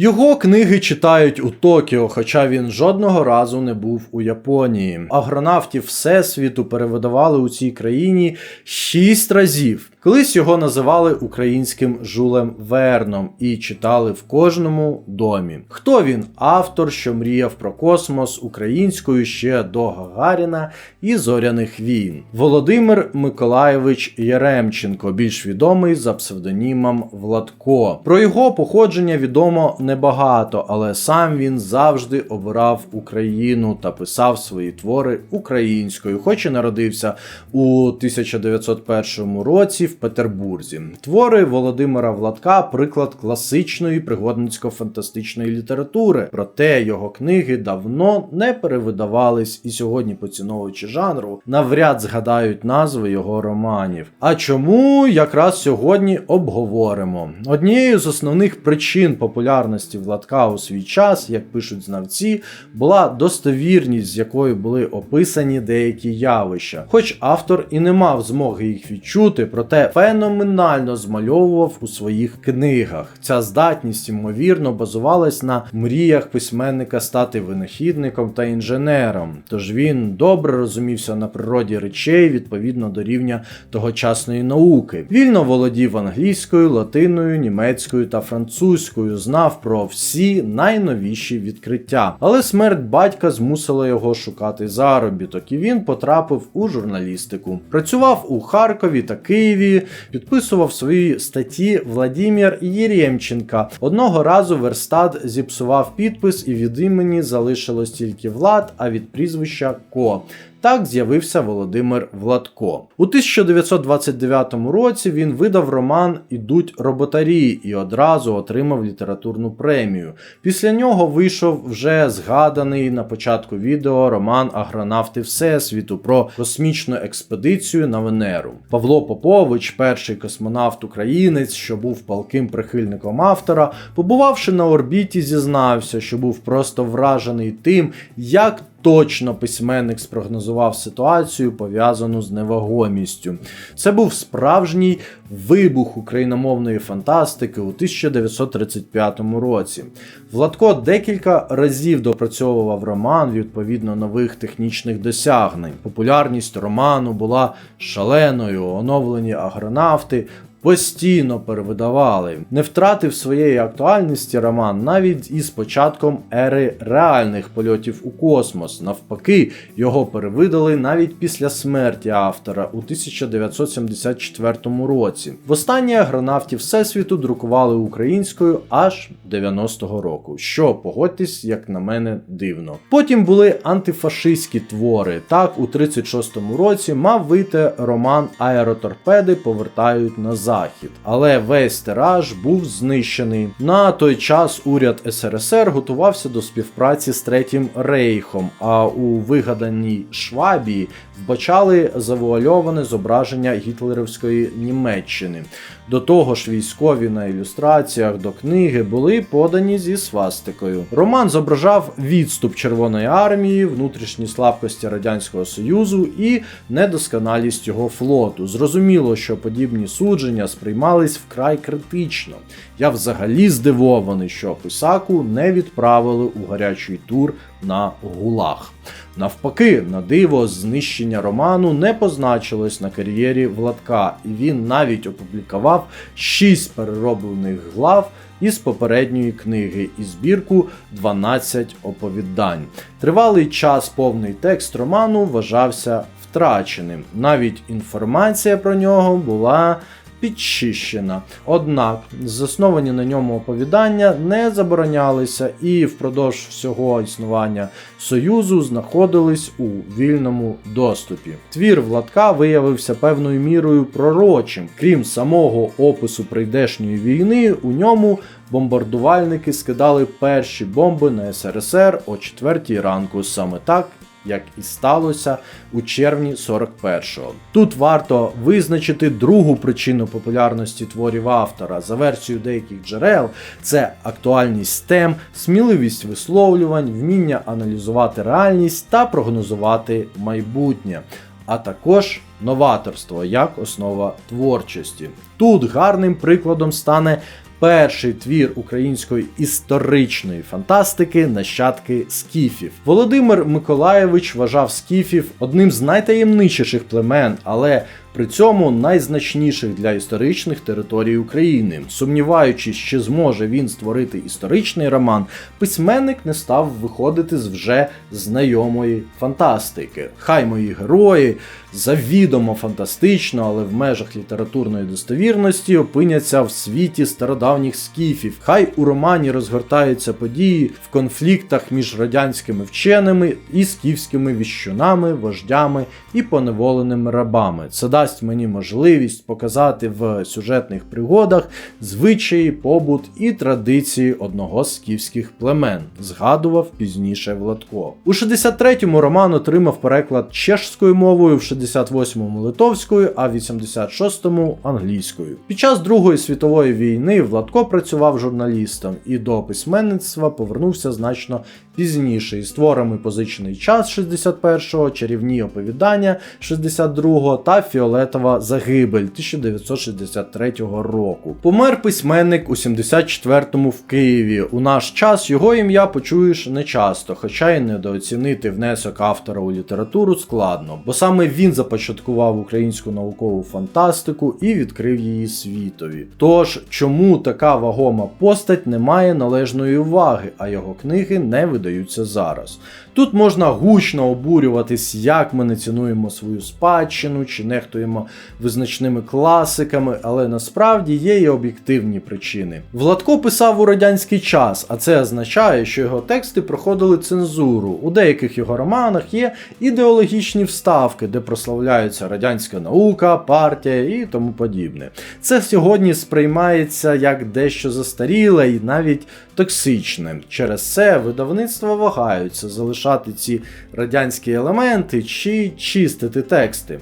Його книги читають у Токіо, хоча він жодного разу не був у Японії. Агронавтів Всесвіту перевидавали у цій країні шість разів. Колись його називали українським Жулем Верном і читали в кожному домі. Хто він? Автор, що мріяв про космос українською ще до Гагаріна і зоряних війн. Володимир Миколаєвич Яремченко, більш відомий за псевдонімом Владко. Про його походження відомо небагато, але сам він завжди обирав Україну та писав свої твори українською, хоч і народився у 1901 році в Петербурзі. Твори Володимира Владка приклад класичної пригодницько-фантастичної літератури. Проте його книги давно не перевидавались, і сьогодні поціновувачі жанру навряд згадають назви його романів. А чому якраз сьогодні обговоримо? Однією з основних причин популярності Владка у свій час, як пишуть знавці, була достовірність, з якою були описані деякі явища. Хоч автор і не мав змоги їх відчути, проте феноменально змальовував у своїх книгах. Ця здатність, ймовірно, базувалась на мріях письменника стати винахідником та інженером. Тож він добре розумівся на природі речей відповідно до рівня тогочасної науки. Вільно володів англійською, латиною, німецькою та французькою, знав про всі найновіші відкриття. Але смерть батька змусила його шукати заробіток, і він потрапив у журналістику. Працював у Харкові та Києві, підписував свої статті Владімір Єремченка. Одного разу Верстат зіпсував підпис, і від імені залишилось тільки Влад, а від прізвища Ко. Так з'явився Володимир Владко. У 1929 році він видав роман Ідуть роботарі і одразу отримав літературну премію. Після нього вийшов вже згаданий на початку відео роман Агронавти Всесвіту про космічну експедицію на Венеру. Павло Попович, перший космонавт-українець, що був палким прихильником автора, побувавши на орбіті, зізнався, що був просто вражений тим, як точно письменник спрогнозував ситуацію, пов'язану з невагомістю. Це був справжній вибух україномовної фантастики у 1935 році. Владко декілька разів допрацьовував роман відповідно нових технічних досягнень. Популярність роману була шаленою, оновлені агронавти постійно перевидавали. Не втратив своєї актуальності роман навіть із початком ери реальних польотів у космос. Навпаки, його перевидали навіть після смерті автора у 1974 році. Востаннє агронавтів Всесвіту друкували українською аж 90-го року, що погодьтесь, як на мене, дивно. Потім були антифашистські твори. Так, у 36-му році мав вийти роман Аероторпеди повертають назад захід, але весь тираж був знищений. На той час уряд СРСР готувався до співпраці з Третім Рейхом, а у вигаданій Швабії вбачали завуальоване зображення гітлерівської Німеччини. До того ж, військові на ілюстраціях до книги були подані зі свастикою. Роман зображав відступ Червоної армії, внутрішні слабкості Радянського Союзу і недосконалість його флоту. Зрозуміло, що подібні судження сприймались вкрай критично. Я взагалі здивований, що Писаку не відправили у гарячий тур на гулах. Навпаки, на диво, знищення роману не позначилось на кар'єрі Владка, і він навіть опублікував шість перероблених глав із попередньої книги і збірку 12 оповідань. Тривалий час повний текст роману вважався втраченим. Навіть інформація про нього була підчищена. Однак засновані на ньому оповідання не заборонялися і впродовж всього існування Союзу знаходились у вільному доступі. Твір Владка виявився певною мірою пророчим. Крім самого опису прийдешньої війни, у ньому бомбардувальники скидали перші бомби на СРСР о 4 ранку. Саме так як і сталося у червні 41-го. Тут варто визначити другу причину популярності творів автора. За версією деяких джерел, це актуальність тем, сміливість висловлювань, вміння аналізувати реальність та прогнозувати майбутнє. А також новаторство як основа творчості. Тут гарним прикладом стане перший твір української історичної фантастики нащадки скіфів. Володимир Миколаєвич вважав скіфів одним з найтаємничіших племен, але при цьому найзначніших для історичних територій України. Сумніваючись, чи зможе він створити історичний роман, письменник не став виходити з вже знайомої фантастики. Хай мої герої завідомо фантастично, але в межах літературної достовірності опиняться в світі стародавніх скіфів. Хай у романі розгортаються події в конфліктах між радянськими вченими і скіфськими віщунами, вождями і поневоленими рабами. Це дасть мені можливість показати в сюжетних пригодах звичаї, побут і традиції одного з скіфських племен, згадував пізніше Владко. У 63-му роман отримав переклад чешською мовою, в 68-му литовською, а в 86-му англійською. Під час Другої світової війни Владко працював журналістом і до письменництва повернувся значно пізніше із творами Позичений час 61-го, чарівні оповідання 62-го та Фіолетова загибель 1963 року. Помер письменник у 74-му в Києві. У наш час його ім'я почуєш нечасто, хоча й недооцінити внесок автора у літературу складно, бо саме він започаткував українську наукову фантастику і відкрив її світові. Тож, чому така вагома постать не має належної уваги, а його книги не видаються зараз? Тут можна гучно обурюватись, як ми не цінуємо свою спадщину чи нехтуємо визначними класиками, але насправді є і об'єктивні причини. Владко писав у радянський час, а це означає, що його тексти проходили цензуру. У деяких його романах є ідеологічні вставки, де прославляються радянська наука, партія і тому подібне. Це сьогодні сприймається як дещо застаріле і навіть токсичне. Через це видавництва вагаються залишати ці радянські елементи чи чистити тексти.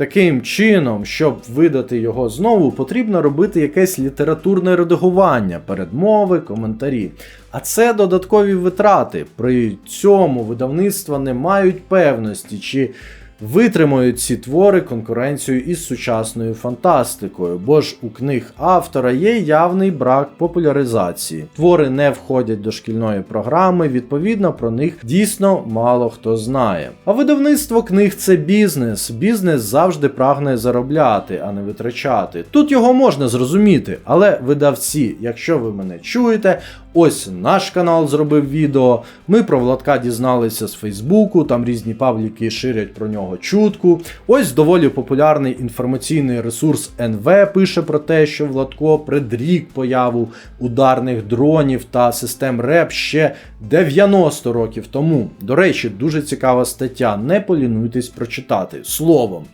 Таким чином, щоб видати його знову, потрібно робити якесь літературне редагування, передмови, коментарі. А це додаткові витрати. При цьому видавництва не мають певності, чи витримують ці твори конкуренцію із сучасною фантастикою, бо ж у книг автора є явний брак популяризації. Твори не входять до шкільної програми, відповідно про них дійсно мало хто знає. А видавництво книг це бізнес. Бізнес завжди прагне заробляти, а не витрачати. Тут його можна зрозуміти, але видавці, якщо ви мене чуєте, Ось наш канал зробив відео. Ми про Владка дізналися з Фейсбуку, там різні пабліки ширять про нього чутку. Ось доволі популярний інформаційний ресурс НВ пише про те, що Владко предрік появу ударних дронів та систем РЕП ще 90 років тому. До речі, дуже цікава стаття. Не полінуйтесь прочитати. Словом,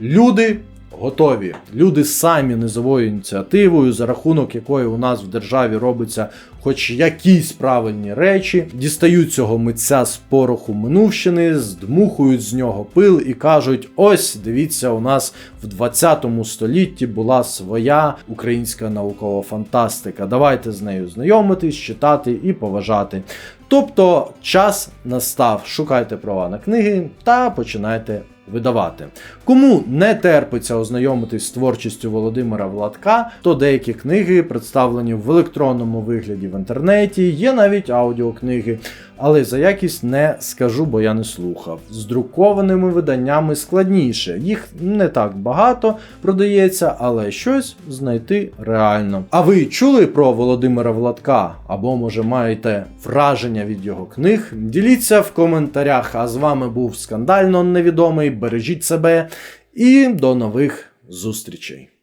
люди готові. Люди самі низовою ініціативою, за рахунок якої у нас в державі робиться хоч якісь правильні речі, дістають цього митця з пороху минувщини, здмухують з нього пил і кажуть: ось дивіться, у нас в 20 столітті була своя українська наукова фантастика. Давайте з нею знайомитись, читати і поважати. Тобто час настав, шукайте права на книги та починайте видавати. Кому не терпиться ознайомитись з творчістю Володимира Владка, то деякі книги представлені в електронному вигляді в інтернеті, є навіть аудіокниги, але за якість не скажу, бо я не слухав. З друкованими виданнями складніше, їх не так багато продається, але щось знайти реально. А ви чули про Володимира Владка? Або, може, маєте враження від його книг? Діліться в коментарях. А з вами був скандально невідомий. Бережіть себе і до нових зустрічей.